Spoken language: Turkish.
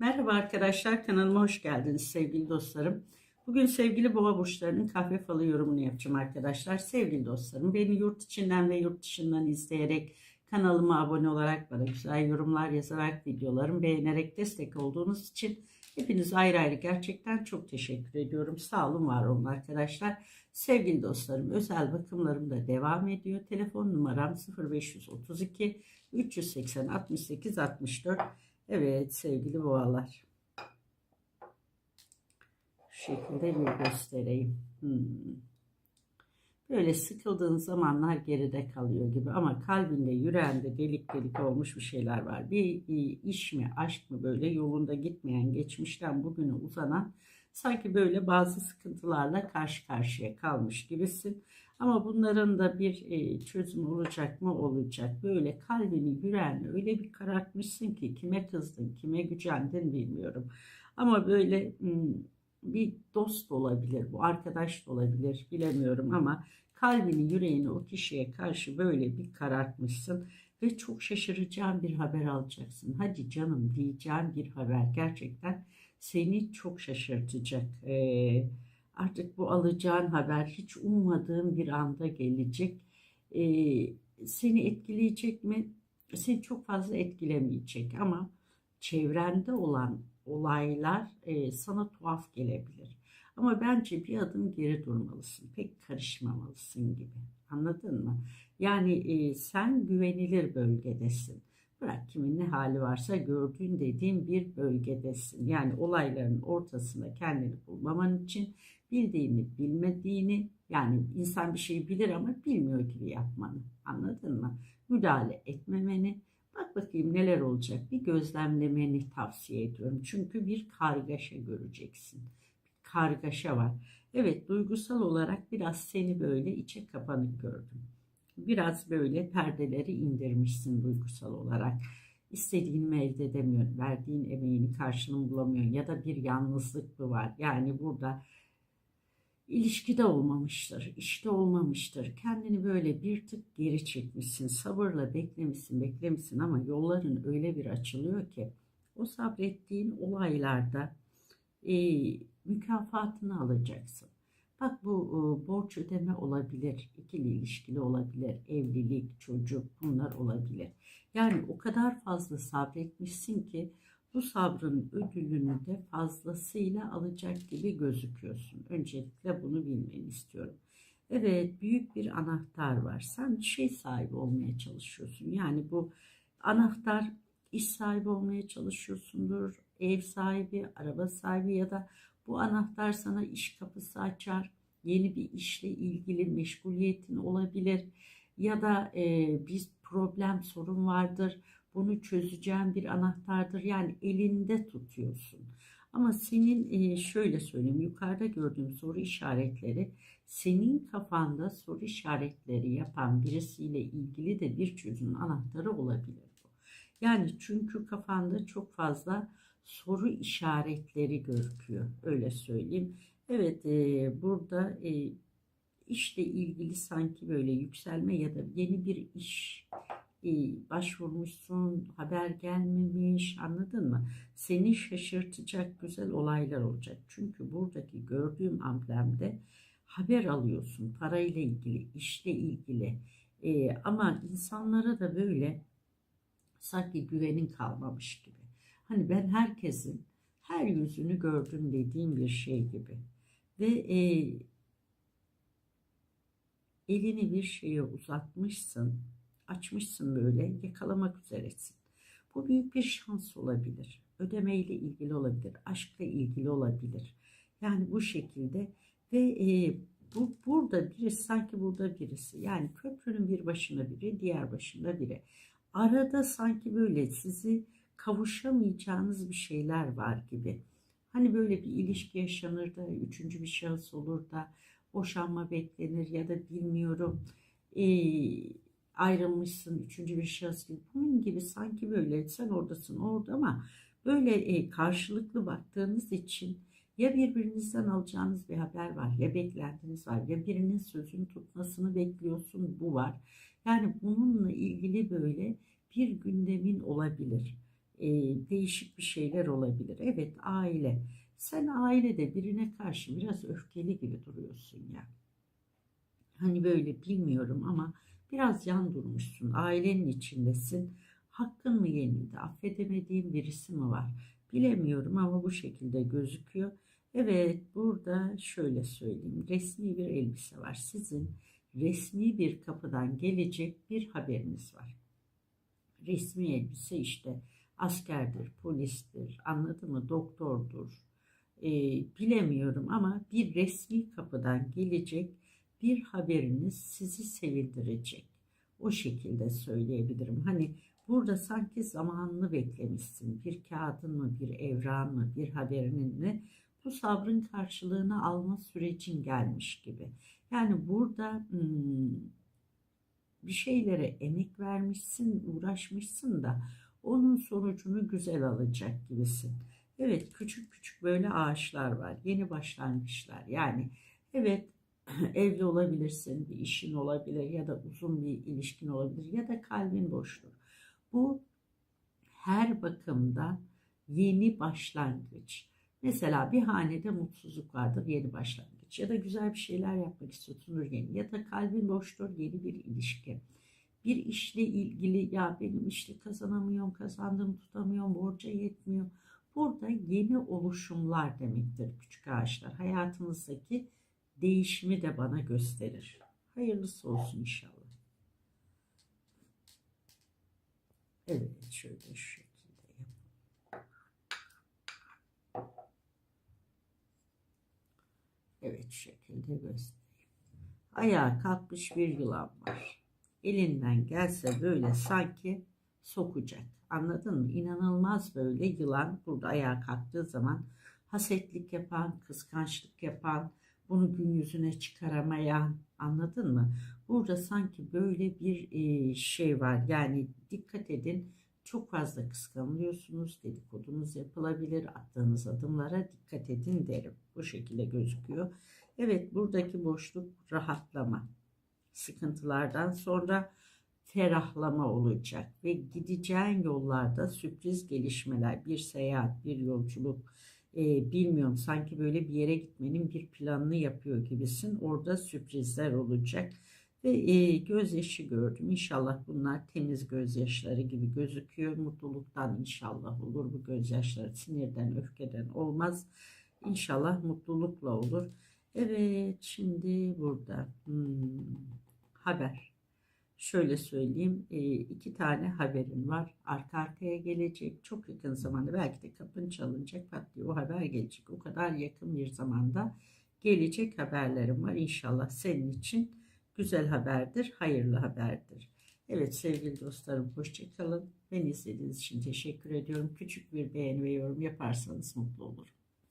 Merhaba arkadaşlar kanalıma hoş geldiniz sevgili dostlarım. Bugün sevgili boğa burçlarının kahve falı yorumunu yapacağım arkadaşlar. Sevgili dostlarım beni yurt içinden ve yurt dışından izleyerek kanalıma abone olarak bana güzel yorumlar yazarak videolarımı beğenerek destek olduğunuz için hepiniz ayrı ayrı gerçekten çok teşekkür ediyorum. Sağ olun var olun arkadaşlar. Sevgili dostlarım özel bakımlarım da devam ediyor. Telefon numaram 0532 380 68 64 Evet sevgili boğalar. Şu şekilde bir göstereyim. Hmm. Böyle sıkıldığın zamanlar geride kalıyor gibi ama kalbinde, yüreğinde delik delik olmuş bir şeyler var. Bir iş mi, aşk mı böyle yolunda gitmeyen, geçmişten bugüne uzanan sanki böyle bazı sıkıntılarla karşı karşıya kalmış gibisin. Ama bunların da bir e, çözüm olacak mı? Olacak. Böyle kalbini, yüreğini öyle bir karartmışsın ki kime kızdın, kime gücendin bilmiyorum. Ama böyle bir dost olabilir, bu arkadaş da olabilir bilemiyorum ama kalbini, yüreğini o kişiye karşı böyle bir karartmışsın ve çok şaşıracağın bir haber alacaksın. Hadi canım diyeceğim bir haber gerçekten seni çok şaşırtacak. Ee, artık bu alacağın haber hiç ummadığın bir anda gelecek. Ee, seni etkileyecek mi? Seni çok fazla etkilemeyecek ama çevrende olan olaylar e, sana tuhaf gelebilir. Ama bence bir adım geri durmalısın. Pek karışmamalısın gibi. Anladın mı? Yani e, sen güvenilir bölgedesin. Bırak kimin ne hali varsa gördüğün dediğin bir bölgedesin. Yani olayların ortasında kendini bulmaman için bildiğini bilmediğini yani insan bir şey bilir ama bilmiyor gibi yapmanı. Anladın mı? Müdahale etmemeni. Bak bakayım neler olacak. Bir gözlemlemeni tavsiye ediyorum. Çünkü bir kargaşa göreceksin. Bir kargaşa var. Evet duygusal olarak biraz seni böyle içe kapanık gördüm biraz böyle perdeleri indirmişsin duygusal olarak. İstediğini elde edemiyorsun, verdiğin emeğini karşılığını bulamıyorsun ya da bir yalnızlık mı var? Yani burada ilişkide olmamıştır, işte olmamıştır. Kendini böyle bir tık geri çekmişsin, sabırla beklemişsin, beklemişsin ama yolların öyle bir açılıyor ki o sabrettiğin olaylarda e, mükafatını alacaksın. Bak bu e, borç ödeme olabilir, ikili ilişkili olabilir, evlilik, çocuk bunlar olabilir. Yani o kadar fazla sabretmişsin ki bu sabrın ödülünü de fazlasıyla alacak gibi gözüküyorsun. Öncelikle bunu bilmeni istiyorum. Evet büyük bir anahtar var. Sen şey sahibi olmaya çalışıyorsun. Yani bu anahtar iş sahibi olmaya çalışıyorsundur. Ev sahibi, araba sahibi ya da bu anahtar sana iş kapısı açar. Yeni bir işle ilgili meşguliyetin olabilir. Ya da e, bir problem, sorun vardır. Bunu çözeceğin bir anahtardır. Yani elinde tutuyorsun. Ama senin e, şöyle söyleyeyim yukarıda gördüğüm soru işaretleri senin kafanda soru işaretleri yapan birisiyle ilgili de bir çözüm anahtarı olabilir bu. Yani çünkü kafanda çok fazla soru işaretleri görüküyor. Öyle söyleyeyim. Evet e, burada e, işle ilgili sanki böyle yükselme ya da yeni bir iş başvurmuşsun, haber gelmemiş anladın mı? Seni şaşırtacak güzel olaylar olacak. Çünkü buradaki gördüğüm amblemde haber alıyorsun parayla ilgili, işle ilgili. E, ama insanlara da böyle sanki güvenin kalmamış gibi. Hani ben herkesin her yüzünü gördüm dediğim bir şey gibi. Ve e, elini bir şeye uzatmışsın, açmışsın böyle, yakalamak üzeresin. Bu büyük bir şans olabilir. Ödemeyle ilgili olabilir, aşkla ilgili olabilir. Yani bu şekilde ve e, bu burada birisi sanki burada birisi yani köprünün bir başında biri diğer başında biri arada sanki böyle sizi kavuşamayacağınız bir şeyler var gibi. Hani böyle bir ilişki yaşanır da üçüncü bir şahıs olur da boşanma beklenir ya da bilmiyorum e, ayrılmışsın üçüncü bir şahıs gibi. Bunun gibi sanki böyle sen oradasın orada ama böyle e, karşılıklı baktığınız için ya birbirinizden alacağınız bir haber var ya beklentiniz var ya birinin sözünü tutmasını bekliyorsun bu var. Yani bununla ilgili böyle bir gündemin olabilir e, değişik bir şeyler olabilir. Evet aile. Sen ailede birine karşı biraz öfkeli gibi duruyorsun ya. Hani böyle bilmiyorum ama biraz yan durmuşsun. Ailenin içindesin. Hakkın mı yenildi? Affedemediğin birisi mi var? Bilemiyorum ama bu şekilde gözüküyor. Evet burada şöyle söyleyeyim. Resmi bir elbise var. Sizin resmi bir kapıdan gelecek bir haberiniz var. Resmi elbise işte askerdir, polistir, anladın mı? Doktordur. Ee, bilemiyorum ama bir resmi kapıdan gelecek bir haberiniz sizi sevindirecek. O şekilde söyleyebilirim. Hani burada sanki zamanını beklemişsin. Bir kağıdın mı, bir evran mı, bir haberinin mi? Bu sabrın karşılığını alma sürecin gelmiş gibi. Yani burada hmm, bir şeylere emek vermişsin, uğraşmışsın da onun sonucunu güzel alacak gibisin. Evet küçük küçük böyle ağaçlar var. Yeni başlangıçlar. Yani evet evli olabilirsin, bir işin olabilir ya da uzun bir ilişkin olabilir ya da kalbin boştur. Bu her bakımda yeni başlangıç. Mesela bir hanede mutsuzluk vardır, yeni başlangıç. Ya da güzel bir şeyler yapmak istiyorsundur yeni. Ya da kalbin boştur, yeni bir ilişki. Bir işle ilgili ya benim işte kazanamıyorum, kazandım tutamıyorum, borca yetmiyor. Burada yeni oluşumlar demektir küçük ağaçlar. Hayatınızdaki değişimi de bana gösterir. Hayırlısı olsun inşallah. Evet şöyle şu şekilde yapalım. Evet şu şekilde göstereyim. Ayağa kalkmış bir yılan var. Elinden gelse böyle sanki sokacak. Anladın mı? İnanılmaz böyle yılan burada ayağa kalktığı zaman hasetlik yapan, kıskançlık yapan, bunu gün yüzüne çıkaramayan anladın mı? Burada sanki böyle bir e, şey var. Yani dikkat edin çok fazla kıskanılıyorsunuz. Dedikodunuz yapılabilir. Attığınız adımlara dikkat edin derim. Bu şekilde gözüküyor. Evet buradaki boşluk rahatlama. Sıkıntılardan sonra ferahlama olacak ve gideceğin yollarda sürpriz gelişmeler, bir seyahat, bir yolculuk, e, bilmiyorum sanki böyle bir yere gitmenin bir planını yapıyor gibisin. Orada sürprizler olacak ve e, gözyaşı gördüm. İnşallah bunlar temiz gözyaşları gibi gözüküyor. Mutluluktan inşallah olur bu gözyaşları. Sinirden, öfkeden olmaz. İnşallah mutlulukla olur. Evet şimdi burada hmm, haber şöyle söyleyeyim e, iki tane haberim var. Arka arkaya gelecek. Çok yakın zamanda belki de kapın çalınacak pat diye o haber gelecek. O kadar yakın bir zamanda gelecek haberlerim var. İnşallah senin için güzel haberdir, hayırlı haberdir. Evet sevgili dostlarım hoşçakalın. Beni izlediğiniz için teşekkür ediyorum. Küçük bir beğeni ve yorum yaparsanız mutlu olurum.